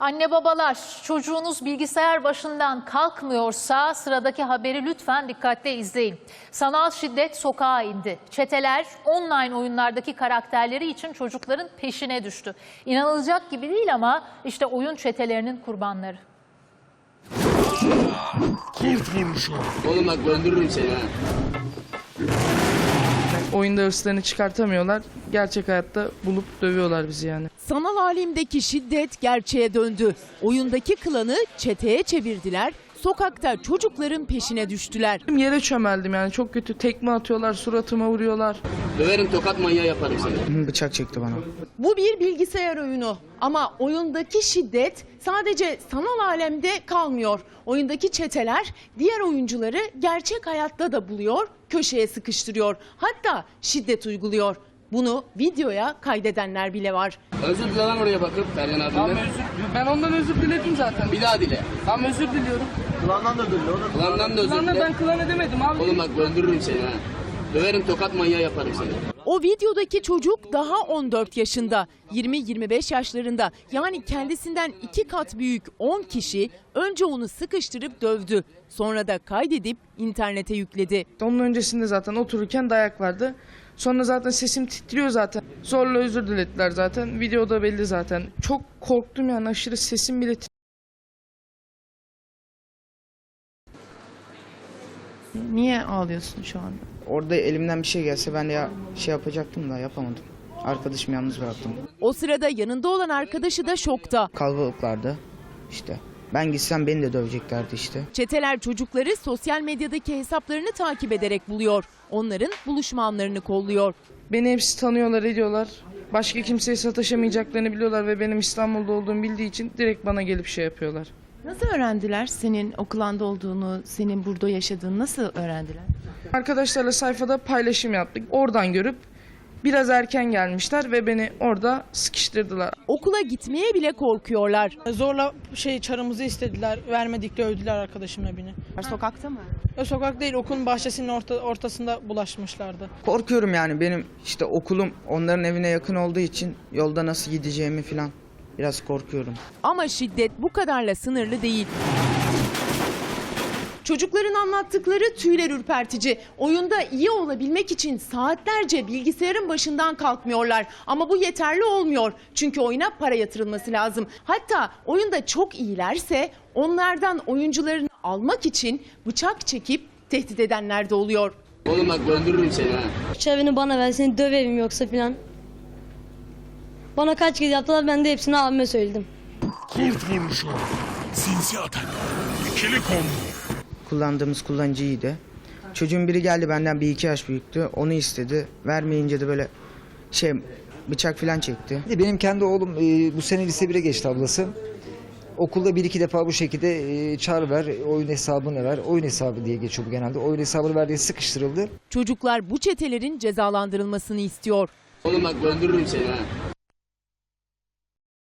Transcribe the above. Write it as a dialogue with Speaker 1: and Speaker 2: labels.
Speaker 1: Anne babalar çocuğunuz bilgisayar başından kalkmıyorsa sıradaki haberi lütfen dikkatle izleyin. Sanal şiddet sokağa indi. Çeteler online oyunlardaki karakterleri için çocukların peşine düştü. İnanılacak gibi değil ama işte oyun çetelerinin kurbanları.
Speaker 2: Oğlum bak öldürürüm seni ha.
Speaker 3: Oyunda hırslarını çıkartamıyorlar. Gerçek hayatta bulup dövüyorlar bizi yani.
Speaker 4: Sanal alemdeki şiddet gerçeğe döndü. Oyundaki klanı çeteye çevirdiler. Sokakta çocukların peşine düştüler.
Speaker 3: Yere çömeldim yani çok kötü. Tekme atıyorlar, suratıma vuruyorlar.
Speaker 2: Döverim tokat manyağı yaparım seni.
Speaker 5: Bıçak çekti bana.
Speaker 4: Bu bir bilgisayar oyunu ama oyundaki şiddet sadece sanal alemde kalmıyor. Oyundaki çeteler diğer oyuncuları gerçek hayatta da buluyor, köşeye sıkıştırıyor. Hatta şiddet uyguluyor. Bunu videoya kaydedenler bile var.
Speaker 2: Özür dile lan oraya bakıp Sercan abimden.
Speaker 3: Ben ondan özür diledim zaten.
Speaker 2: Bir daha dile.
Speaker 3: Tam özür diliyorum.
Speaker 2: Klandan da özür
Speaker 3: Lan
Speaker 2: dile.
Speaker 3: ben klan edemedim abi.
Speaker 2: Oğlum bak öldürürüm seni ha. Döverim tokat manyağı yaparım seni.
Speaker 4: O videodaki çocuk daha 14 yaşında, 20-25 yaşlarında yani kendisinden iki kat büyük 10 kişi önce onu sıkıştırıp dövdü. Sonra da kaydedip internete yükledi.
Speaker 3: Onun öncesinde zaten otururken dayak vardı. Sonra zaten sesim titriyor zaten. Zorla özür dilediler zaten. Videoda belli zaten. Çok korktum yani aşırı sesim bile titriyor.
Speaker 4: Niye ağlıyorsun şu anda?
Speaker 5: Orada elimden bir şey gelse ben de ya şey yapacaktım da yapamadım. Arkadaşımı yalnız bıraktım.
Speaker 4: O sırada yanında olan arkadaşı da şokta.
Speaker 5: Kalabalıklardı işte. Ben gitsem beni de döveceklerdi işte.
Speaker 4: Çeteler çocukları sosyal medyadaki hesaplarını takip ederek buluyor. Onların buluşma anlarını kolluyor.
Speaker 3: Beni hepsi tanıyorlar ediyorlar. Başka kimseye sataşamayacaklarını biliyorlar ve benim İstanbul'da olduğumu bildiği için direkt bana gelip şey yapıyorlar.
Speaker 4: Nasıl öğrendiler senin o klanda olduğunu, senin burada yaşadığını nasıl öğrendiler?
Speaker 3: Arkadaşlarla sayfada paylaşım yaptık. Oradan görüp biraz erken gelmişler ve beni orada sıkıştırdılar.
Speaker 4: Okula gitmeye bile korkuyorlar.
Speaker 6: Zorla şey çarımızı istediler. Vermedik dövdüler arkadaşımla beni.
Speaker 4: Sokakta mı?
Speaker 6: Ya sokak değil okulun bahçesinin orta, ortasında bulaşmışlardı.
Speaker 5: Korkuyorum yani benim işte okulum onların evine yakın olduğu için yolda nasıl gideceğimi falan biraz korkuyorum.
Speaker 4: Ama şiddet bu kadarla sınırlı değil. Çocukların anlattıkları tüyler ürpertici. Oyunda iyi olabilmek için saatlerce bilgisayarın başından kalkmıyorlar. Ama bu yeterli olmuyor. Çünkü oyuna para yatırılması lazım. Hatta oyunda çok iyilerse onlardan oyuncularını almak için bıçak çekip tehdit edenler de oluyor.
Speaker 2: Oğlum bak öldürürüm seni ha.
Speaker 7: Çevini bana ver seni döverim yoksa filan. Bana kaç kez yaptılar ben de hepsini abime söyledim.
Speaker 8: Kurt vuruşu. Sinsi atak. İkili kombo.
Speaker 5: Kullandığımız kullanıcı iyiydi. Çocuğun biri geldi benden bir iki yaş büyüktü. Onu istedi. Vermeyince de böyle şey bıçak falan çekti.
Speaker 9: Benim kendi oğlum e, bu sene lise 1'e geçti ablası. Okulda bir iki defa bu şekilde e, çağrı ver, oyun hesabını ver. Oyun hesabı diye geçiyor bu genelde. Oyun hesabını ver diye sıkıştırıldı.
Speaker 4: Çocuklar bu çetelerin cezalandırılmasını istiyor.
Speaker 2: Oğlum bak öldürürüm seni ha.